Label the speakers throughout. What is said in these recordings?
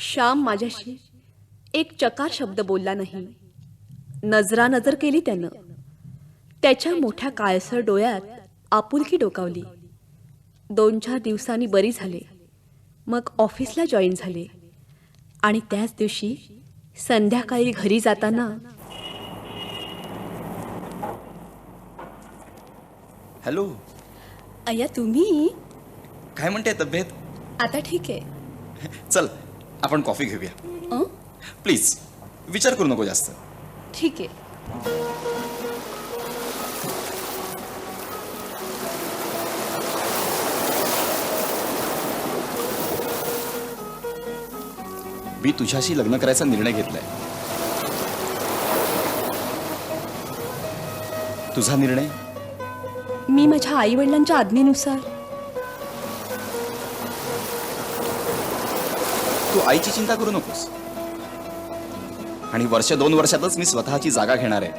Speaker 1: श्याम माझ्याशी एक चकार शब्द बोलला नाही. नजरा नजर केली त्यानं. त्याच्या मोठ्या काळसर डोळ्यात आपुलकी डोकावली. दोन चार दिवसांनी बरी झाले. मग ऑफिसला जॉईन झाले. आणि त्याच दिवशी संध्याकाळी घरी जाताना
Speaker 2: हॅलो.
Speaker 1: अय्या तुम्ही?
Speaker 2: काय म्हणते तब्येत?
Speaker 1: आता ठीक आहे.
Speaker 2: चल आपण कॉफी घेऊया? प्लीज विचार करू नको जास्त.
Speaker 1: ठीक आहे.
Speaker 2: मी तुझ्याशी लग्न करायचा निर्णय घेतलाय. तुझा निर्णय?
Speaker 1: मी माझ्या आई वडिलांच्या आज्ञेनुसार
Speaker 2: तू आईची चिंता करू नकोस. आणि वर्ष दोन वर्षातच मी स्वतःची जागा घेणार आहे.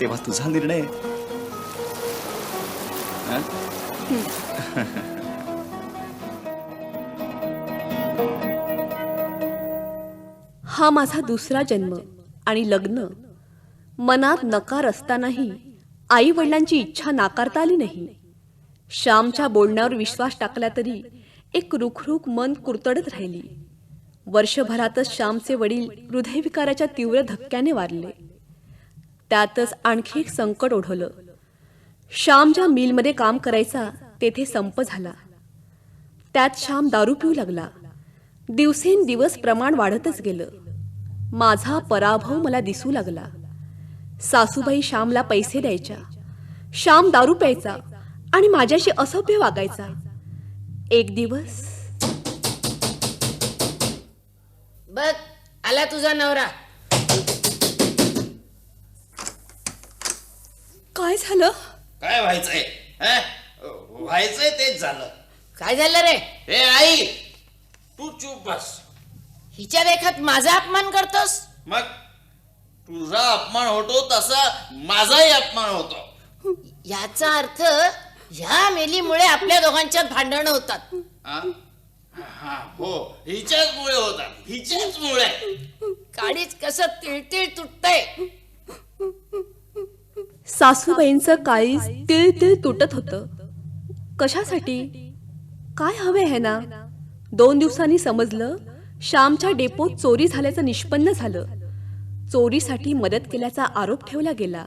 Speaker 2: तेव्हा तुझा निर्णय. हा?
Speaker 1: माझा दुसरा जन्म आणि लग्न. मनात नकार असतानाही आई वडिलांची इच्छा नाकारता आली नाही. श्यामच्या बोलण्यावर विश्वास टाकला तरी एक रुखरुख मन कुरतडत राहिली. वर्षभरातच श्यामचे वडील हृदयविकाराच्या तीव्र धक्क्याने वारले. त्यातच आणखी एक संकट ओढवलं श्याम ज्या मिलमध्ये काम करायचा तेथे संप झाला. त्यात श्याम दारू पिऊ लागला. दिवसेंदिवस प्रमाण वाढतच गेलं. माझा पराभव मला दिसू लागला. सासूबाई श्यामला पैसे द्यायच्या. श्याम दारू प्यायचा आणि माझ्याशी असभ्य वागायचा. एक दिवस.
Speaker 3: बघ आला तुझा नवरा.
Speaker 1: काय झालं?
Speaker 4: काय व्हायचंय? हं? व्हायचंय तेच झालं.
Speaker 3: काय झालं रे?
Speaker 4: हे आई तू चूप बस.
Speaker 3: हिच्या देखत माझा अपमान करतोस?
Speaker 4: मग तुझा अपमान होतो तसा माझाही अपमान होतो.
Speaker 3: याचा अर्थ ह्या मेलीमुळे आपल्या दोघांच्यात भांडण होतात.
Speaker 4: हं? हा हो हिच्याच मुळे होता हिच्याच मुळे
Speaker 3: काडीच कसं तिळतिळ तुटतंय.
Speaker 1: सासूबाईंचं काळीज तिळ तिळ तुटत होतं. कशासाठी? काय हवे आहे ना? दोन दिवसांनी समजलं श्यामच्या डेपोत चोरी झाल्याचं निष्पन्न झालं. चोरीसाठी मदत केल्याचा आरोप ठेवला गेला.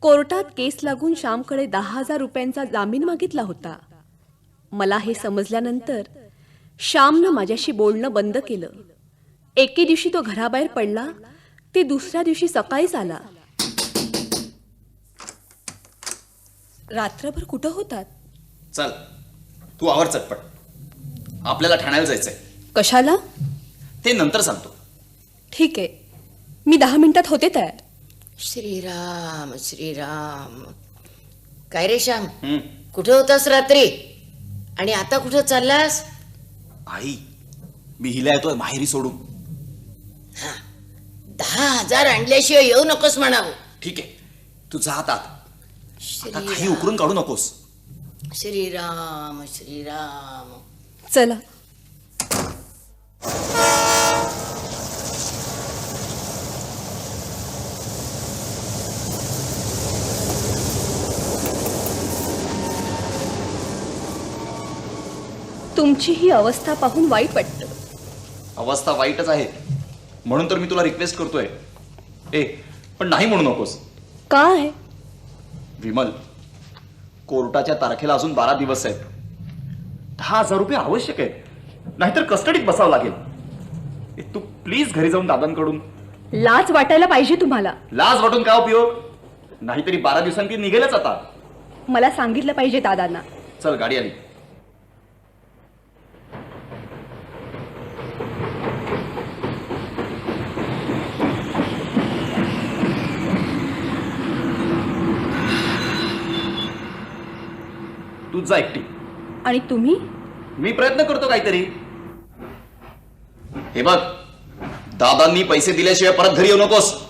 Speaker 1: कोर्टात केस लागून श्यामकडे दहा हजार रुपयांचा जामीन मागितला होता. मला हे समजल्यानंतर श्यामनं माझ्याशी बोलणं बंद केलं. एके दिवशी तो घराबाहेर पडला. ते दुसऱ्या दिवशी सकाळीच आला. रात्रभर कुठं होतात?
Speaker 2: चल तू आवर चटपट. आपल्याला ठाण्याला जायचंय.
Speaker 1: कशाला?
Speaker 2: ते नंतर सांगतो.
Speaker 1: ठीक आहे. मी दहा मिनिटात होते तयार.
Speaker 3: श्रीराम श्रीराम. काय रे श्याम?
Speaker 2: हं.
Speaker 3: कुठे होतास रात्री? आणि आता कुठं चाललास?
Speaker 2: आई मी हिला येतोय माहेरी सोडून.
Speaker 3: दहा हजार आणल्याशिवाय येऊ नकोस म्हणावं.
Speaker 2: ठीक आहे. तू जा आता. आता काही
Speaker 3: श्रीराम.
Speaker 2: उकरून काढू नकोस.
Speaker 3: श्रीराम श्रीराम.
Speaker 1: चला. तुमची ही अवस्था पाहून वाईट वाटतं.
Speaker 2: अवस्था वाईटच आहे. म्हणून तर मी तुला रिक्वेस्ट करतोय. ए पण नाही म्हणू नकोस.
Speaker 1: काय?
Speaker 2: विमल कोर्टाच्या तारखेला अजून बारा दिवस आहेत. दहा हजार रुपये आवश्यक आहे नाहीतर कस्टडीत बसावं लागेल. तू प्लीज घरी जाऊन दादांकडून.
Speaker 1: लाज वाटायला पाहिजे तुम्हाला.
Speaker 2: लाज वाटून काय उपयोग? नाहीतरी बारा दिवसांनी निघेलच आता.
Speaker 1: मला सांगितलं पाहिजे दादांना.
Speaker 2: चल गाडी आली. तू जा एकटी.
Speaker 1: आणि तुम्ही?
Speaker 2: मी प्रयत्न करतो काहीतरी. हे बघ दादांनी पैसे दिल्याशिवाय परत घरी येऊ नकोस.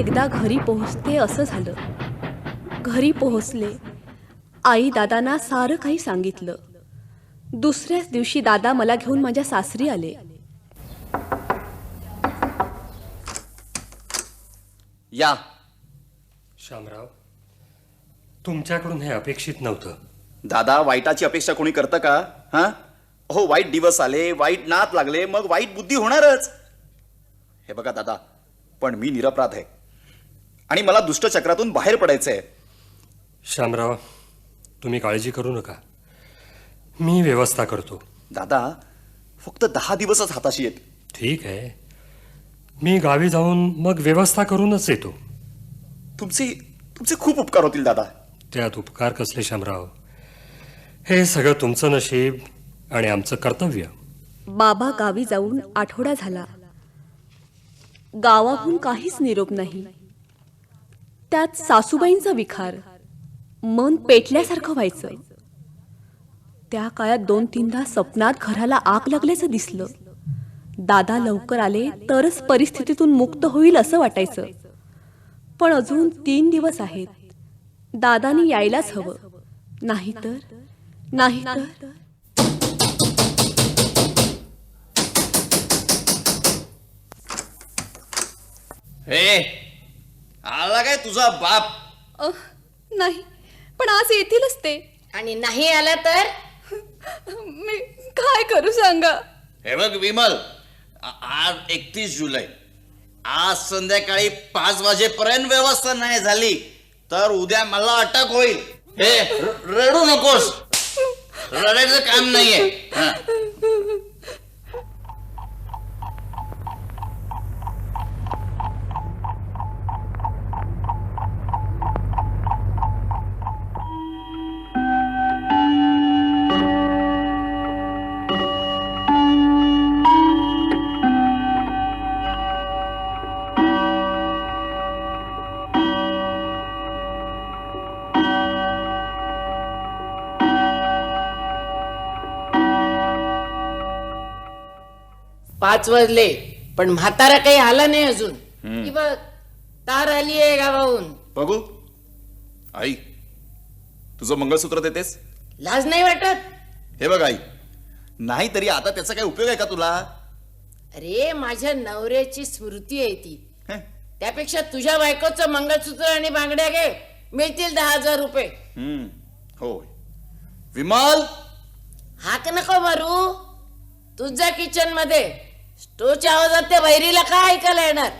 Speaker 1: एकदा घरी पोहोचते असं झालं. घरी पोहोचले. आई दादांना सारं काही सांगितलं. दुसऱ्याच दिवशी दादा मला घेऊन माझ्या सासरी आले.
Speaker 2: या.
Speaker 5: शामराव तुमच्याकडून हे अपेक्षित नव्हतं.
Speaker 2: दादा वाईटाची अपेक्षा कोणी करतं का? हा? हो वाईट दिवस आले वाईट नात लागले मग वाईट बुद्धी होणारच. हे बघा दादा पण मी निरपराध आहे. आणि मला दुष्टचक्रातून बाहेर पडायचंय.
Speaker 5: शामराव तुम्ही काळजी करू नका. मी व्यवस्था करतो.
Speaker 2: दादा फक्त दहा दिवसच हाताशी येत
Speaker 5: ठीक आहे. मी गावी जाऊन मग व्यवस्था करूनच येतो.
Speaker 2: तुमचे तुमचे खूप उपकार होतील दादा.
Speaker 5: त्यात उपकार कसले शामराव हे सगळं तुमचं नशीब आणि आमचं कर्तव्य.
Speaker 1: बाबा गावी जाऊन आठवडा झाला. गावाहून काहीच निरोप नाही. त्यात सासूबाईंचा विखार मन पेटल्यासारखं व्हायचं. त्या काळात दोन तीनदा सपनात घराला आग लागल्याचं दिसलं. दादा लवकर आले तरच परिस्थितीतून मुक्त होईल असं वाटायचं. पण अजून तीन दिवस आहेत. दादानी यायलाच हवं. नाहीतर नाहीतर.
Speaker 4: हे आला काय तुझा बाप?
Speaker 1: अह, नाही पण आज येतीलच ते.
Speaker 3: आणि नाही आला तर?
Speaker 1: मी काय करू सांगा?
Speaker 4: हे बघ विमल आ- आज एकतीस जुलै. आज संध्याकाळी पाच वाजेपर्यंत व्यवस्था नाही झाली तर उद्या मला अटक होईल. हे र- रडू नकोस. रडायचं काम नाहीये. हा.
Speaker 3: पाच वाजले पण म्हातारा काही आला नाही अजून. ही बघ तार आली आहे गावाहून.
Speaker 2: बघू. आई तुझं मंगळसूत्र देतेस?
Speaker 3: लाज नाही वाटत?
Speaker 2: हे बघ आई नाही तरी आता त्याचा काय उपयोग आहे का तुला?
Speaker 3: अरे माझ्या नवऱ्याची स्मृती आहे ती.
Speaker 2: हं?
Speaker 3: त्यापेक्षा तुझ्या बायकोचं मंगळसूत्र आणि बांगड्या घे. मिळतील दहा हजार रुपये.
Speaker 2: हम्म, होय. विमल!
Speaker 3: हाक नको मारू. तुझ्या किचनमध्ये. स्टोच्या आवाजात त्या बहिरीला काय ऐकायला येणार?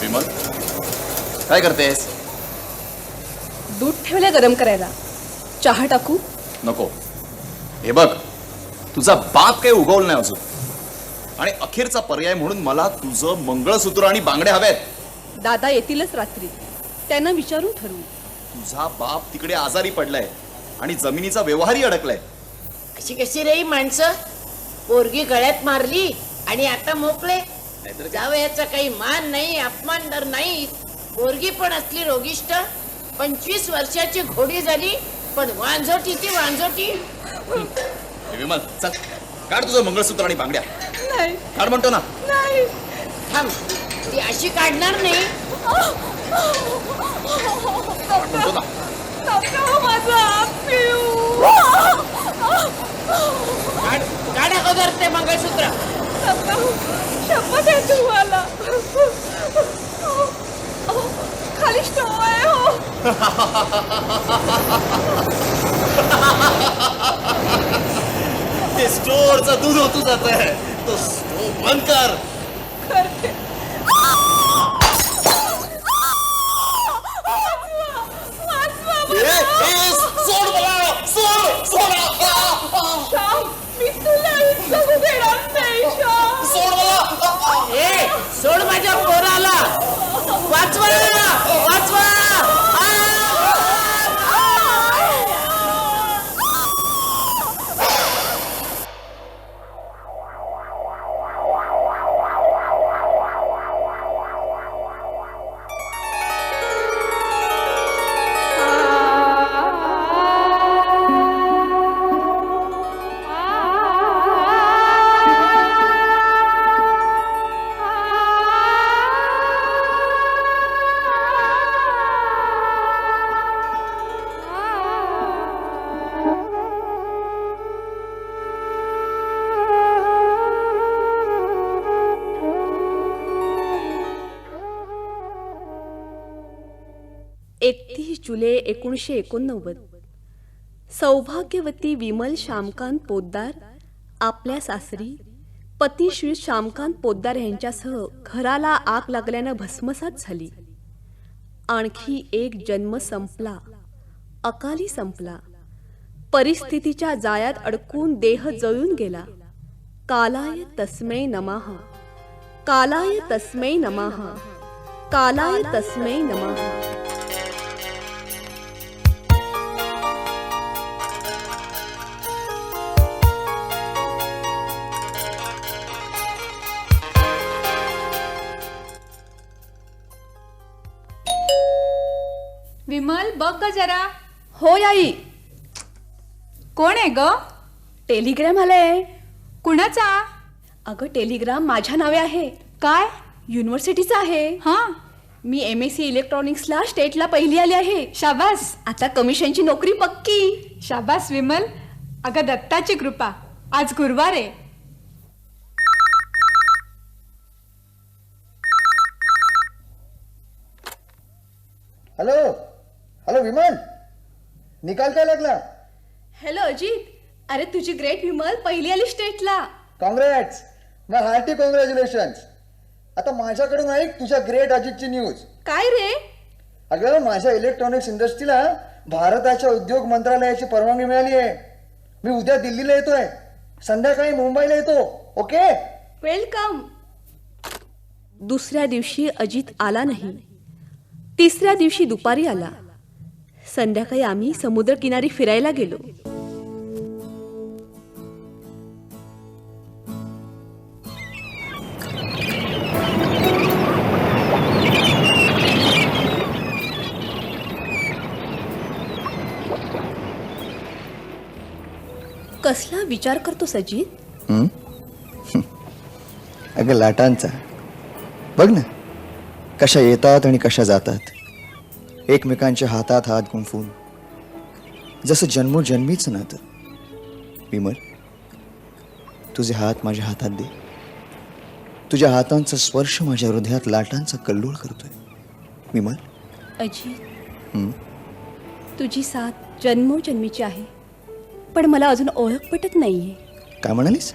Speaker 2: विमल काय करतेस?
Speaker 1: दूध ठेवलं गरम करायला. चहा टाकू?
Speaker 2: नको. हे बघ तुझा बाप काही उगवलं नाही अजून. आणि अखेरचा पर्याय म्हणून मला तुझं मंगळसूत्र आणि बांगडे हवेत.
Speaker 1: दादा येतीलच रात्री. त्यांना विचारून ठरवू.
Speaker 2: तुझा बाप तिकडे आजारी पडलाय आणि जमिनीचा व्यवहारही अडकलाय.
Speaker 3: अशी कशी रे माणसं? पोरगी गळ्यात मारली आणि आता मोकळे. जावयाचा काही मान नाही अपमान डर नाही. पोरगी पण असली रोगिष्ट. पंचवीस वर्षाची घोडी झाली पण वांझोटी ती वांझोटी
Speaker 2: विमल चल. काढ तुझं मंगळसूत्र आणि बांगड्या.
Speaker 1: नाही.
Speaker 2: काढ म्हणतो ना.
Speaker 1: नाही.
Speaker 3: थांब. ती अशी काढणार नाही.
Speaker 2: म्हणतो ना.
Speaker 3: काढ काढ अगोदर ते मंगळसूत्र.
Speaker 1: शपथ आहे तुम्हाला. खाली स्टोव आहे हो.
Speaker 2: ते स्टोअरचं दूध होतू जात आहे. तो स्टोअर बंद कर.
Speaker 1: करते.
Speaker 2: ए, ए, सोड मला. सोड सोड
Speaker 1: श्याम मी तुला जगू देणार नाही श्याम
Speaker 2: सोड मला.
Speaker 3: ए सोड माझ्या पोराला. वाचवा वाचवा.
Speaker 1: एकोणीसशे एकोणनव्वद. सौभाग्यवती विमल श्यामकांत पोद्दार आपल्या सासरी पती श्री श्यामकांत पोद्दार यांच्यासह घराला आग लागल्यानं भस्मसात झाली. आणखी एक जन्म संपला अकाली संपला. परिस्थितीच्या जाळ्यात अडकून देह जळून गेला. कालाय तस्मै नमः कालाय तस्मै नमः कालाय तस्मै नमः.
Speaker 6: विमल बघ ग जरा.
Speaker 1: हो आई.
Speaker 6: कोण आहे ग?
Speaker 1: टेलिग्राम आलाय.
Speaker 6: कुणाचा?
Speaker 1: अगं टेलिग्राम माझ्या नावे आहे.
Speaker 6: काय?
Speaker 1: युनिव्हर्सिटीचा आहे.
Speaker 6: हा.
Speaker 1: मी एम एस सी इलेक्ट्रॉनिक्सला स्टेटला पहिली आली आहे.
Speaker 6: शाबास.
Speaker 1: आता कमिशनची नोकरी पक्की.
Speaker 6: शाबास विमल. अगं दत्ताची कृपा. आज गुरुवार आहे
Speaker 7: हॅलो हॅलो विमल निकाल काय लागला?
Speaker 1: हॅलो अजित. अरे तुझी ग्रेट विमल पहिली आली स्टेटला
Speaker 7: कॉंग्रॅट्स मग हार्टी कॉंग्रॅच्युलेशन्स आता माझ्याकडून ऐक तुझ्या ग्रेट अजितची न्यूज
Speaker 1: काय रे?
Speaker 7: अगं माझ्या इलेक्ट्रॉनिक्स इंडस्ट्रीला भारताच्या उद्योग मंत्रालयाची परवानगी मिळाली आहे. मी उद्या दिल्लीला येतोय. संध्याकाळी मुंबईला येतो. ओके
Speaker 1: वेलकम दुसऱ्या दिवशी अजित आला नाही. तिसऱ्या दिवशी दुपारी आला. संध्याकाळी आम्ही समुद्रकिनारी फिरायला गेलो. कसला विचार करतो सजित
Speaker 7: अगं लाटांचा. बघ ना कशा येतात आणि कशा जातात. एकमेकांच्या हातात हात गुंफून. जसं जन्मोजन्मीच नातं. विमल तुझे हात माझ्या हातात दे. तुझ्या हातांचा स्पर्श माझ्या हृदयात लाटांचा कल्लोळ करतोय. विमल?
Speaker 1: अजित तुझी साथ जन्मोजन्मीची आहे. पण मला अजून ओळख पटत नाहीये.
Speaker 7: काय म्हणालीस?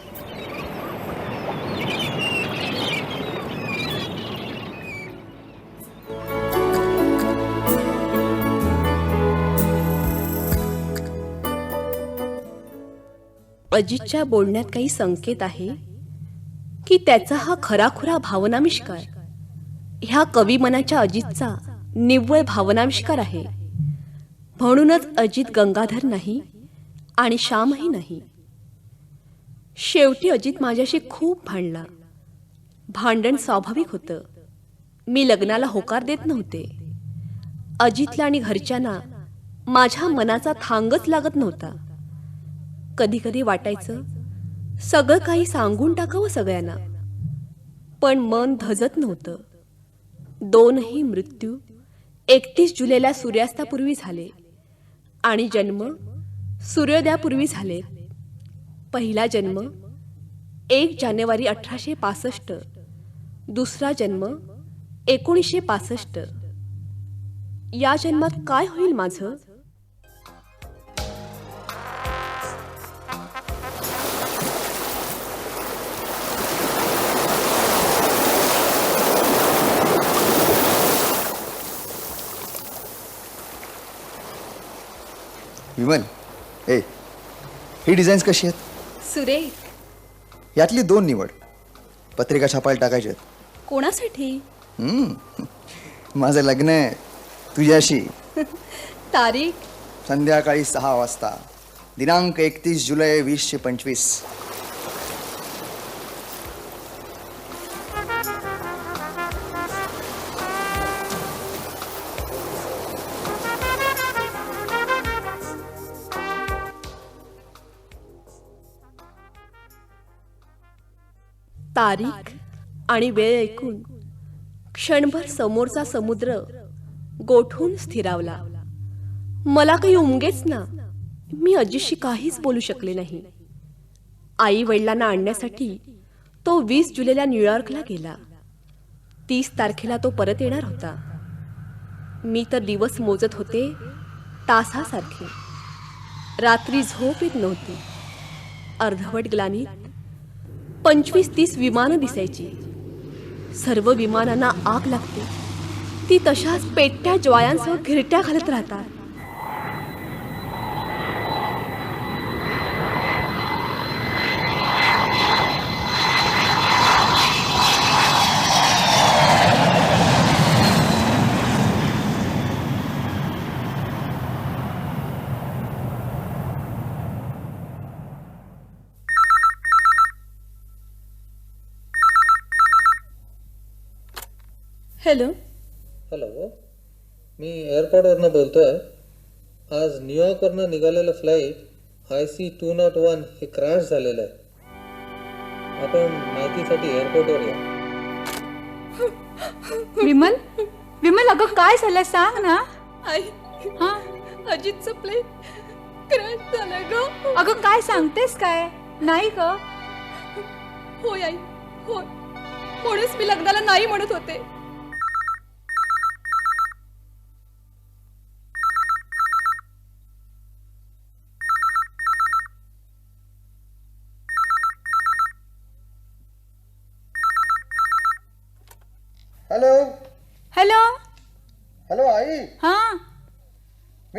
Speaker 1: अजितच्या बोलण्यात काही संकेत आहे? की त्याचा हा खराखुरा भावनाविष्कार ह्या कवी मनाच्या अजितचा निव्वळ भावनाविष्कार आहे. म्हणूनच अजित गंगाधर नाही आणि श्यामही नाही. शेवटी अजित माझ्याशी खूप भांडला. भांडण स्वाभाविक होतं. मी लग्नाला होकार देत नव्हते. अजितला आणि घरच्यांना माझ्या मनाचा थांगच लागत नव्हता. कधी कधी वाटायचं सगळं काही सांगून टाकावं सगळ्यांना. पण मन धजत नव्हतं. दोनही मृत्यू एकतीस जुलैला सूर्यास्तापूर्वी झाले आणि जन्म सूर्योदयापूर्वी झाले. पहिला जन्म एक जानेवारी अठराशे पासष्ट दुसरा जन्म एकोणीसशे पासष्ट. या जन्मात काय होईल माझं?
Speaker 7: विमल ए ही डिझाईन्स कशी आहेत?
Speaker 1: सुरेख.
Speaker 7: यातली दोन निवड. पत्रिका छापायला टाकायच्या आहेत.
Speaker 1: कोणासाठी?
Speaker 7: हम्म. माझं लग्न आहे. तुझ्याशी.
Speaker 1: तारीख?
Speaker 7: संध्याकाळी सहा वाजता. दिनांक एकतीस जुलै वीसशे पंचवीस.
Speaker 1: तारीख आणि वेळ ऐकून क्षणभर समोरचा समुद्र गोठून स्थिरावला. मला काही उमगेच ना मी अजिशी काहीच बोलू शकले नाही. आई वडिलांना आणण्यासाठी तो वीस जुलैला न्यूयॉर्कला गेला. तीस तारखेला तो परत येणार होता. मी तर दिवस मोजत होते तासासारखे. रात्री झोप येत नव्हती. अर्धवट ग्लानीत पंचवीस तीस विमानं दिसायची. सर्व विमानांना आग लागते. ती तशाच पेटत्या ज्वायांसह घिरट्या घालत राहतात. हॅलो.
Speaker 8: हॅलो. मी एअरपोर्टवरनं बोलतोय. आज न्यूयॉर्कवरनं निघालेलं flight I C two nought one हे क्रॅश झालेलं आहे. आपण माहितीसाठी एअरपोर्टवर या.
Speaker 6: विमल? विमल अगं काय झालं सांग ना.
Speaker 1: आई
Speaker 6: हा?
Speaker 1: अजितचं प्लेन क्रॅश झालं ग.
Speaker 6: अगं काय सांगतेस काय? नाही ग.
Speaker 1: होय आई होय. म्हणूनच मी लग्नाला नाही म्हणत होते
Speaker 7: हॅलो
Speaker 6: हॅलो
Speaker 7: हॅलो आई
Speaker 6: हा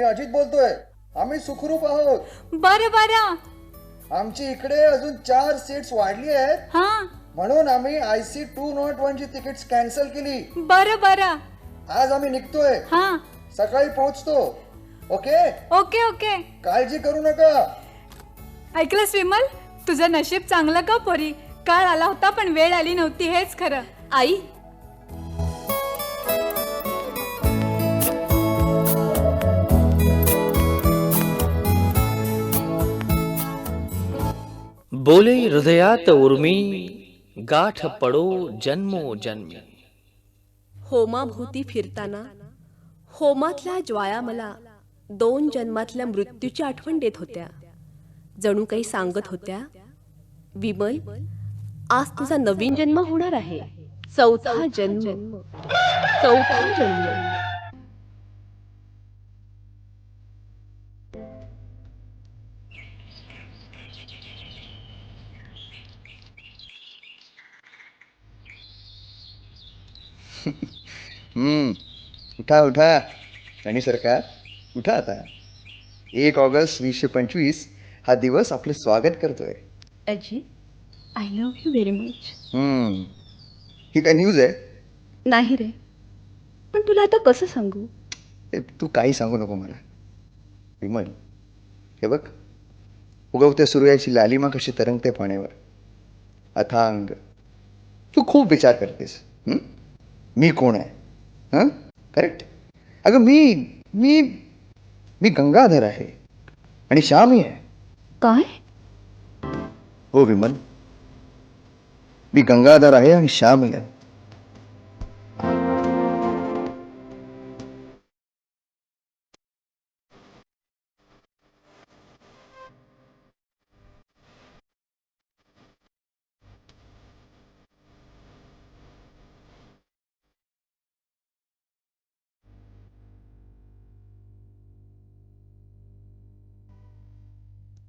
Speaker 7: मी अजित बोलतोय. आम्ही सुखरूप आहोत.
Speaker 6: बरं बरं.
Speaker 7: आमची इकडे अजून चार सीट्स वाढली आहेत.
Speaker 6: हा.
Speaker 7: म्हणून आम्ही I C two nought one ची तिकीट कॅन्सल केली.
Speaker 6: बरं बरं.
Speaker 7: आज आम्ही निघतोय.
Speaker 6: हा.
Speaker 7: सकाळी पोहोचतो. ओके?
Speaker 6: Okay okay.
Speaker 7: काळजी करू नका.
Speaker 6: ऐकलंस विमल तुझं नशीब चांगलं का पोरी? काळ आला होता पण वेळ आली नव्हती हेच खरं.
Speaker 1: आई
Speaker 9: बोले हृदयात उर्मी गाठ पडो जन्मो जन्मी।
Speaker 1: होमाभोवती फिरताना होमातल्या ज्वाया मला दोन जन्मातल्या मृत्यूची आठवण देत होत्या. जणू काही सांगत होत्या विमल आज तुझा नवीन जन्म होणार आहे. चौथा जन्म. चौथा जन्म.
Speaker 7: उठा उठा. आणि सरकार उठा आता. एक ऑगस्ट वीसशे पंचवीस हा दिवस आपलं स्वागत करतोय.
Speaker 1: Ajit I love you very much
Speaker 7: hmm, ही काय न्यूज आहे?
Speaker 1: नाही रे. पण तुला आता कसं सांगू?
Speaker 7: तू काही सांगू नको मला. विमल हे बघ. उगवत्या सूर्याची लालिमा कशी तरंगते पाण्यावर. अथांग. तू खूप विचार करतेस. हं? मी कोण आहे? हां? करेक्ट अगं मी मी मी गंगाधर आहे. आणि श्यामी आहे.
Speaker 1: काय?
Speaker 7: हो विमल. मी गंगाधर आहे आणि श्यामी आहे.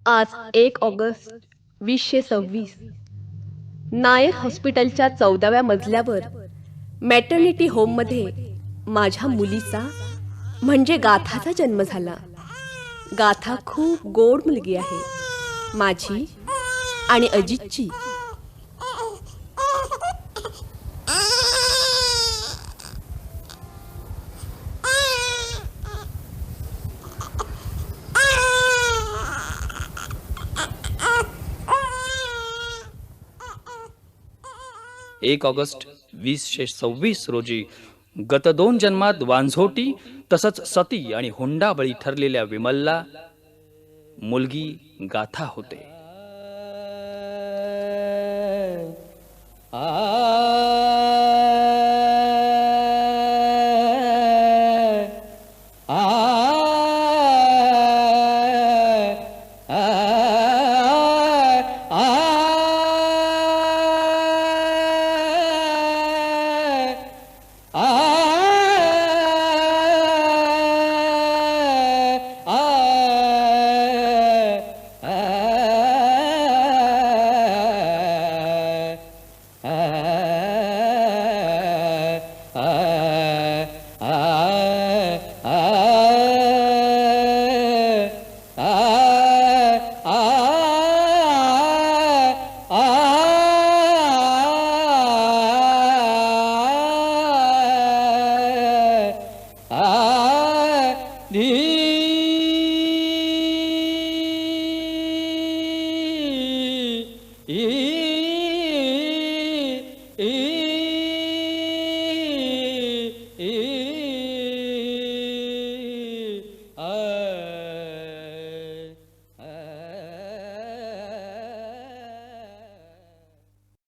Speaker 1: आज एक ऑगस्ट वीसशे सव्वीस. नायर हॉस्पिटलच्या चौदाव्या मजल्यावर मॅटर्निटी होममध्ये माझ्या मुलीचा म्हणजे गाथाचा जन्म झाला. गाथा खूप गोड मुलगी आहे. माझी आणि अजितची
Speaker 9: एक ऑगस्ट वीसशे सव्वीस रोजी गत दोन जन्मात वांझोटी तसंच सती आणि हुंडाबळी ठरलेल्या विमलला मुलगी गाथा होते.
Speaker 8: आ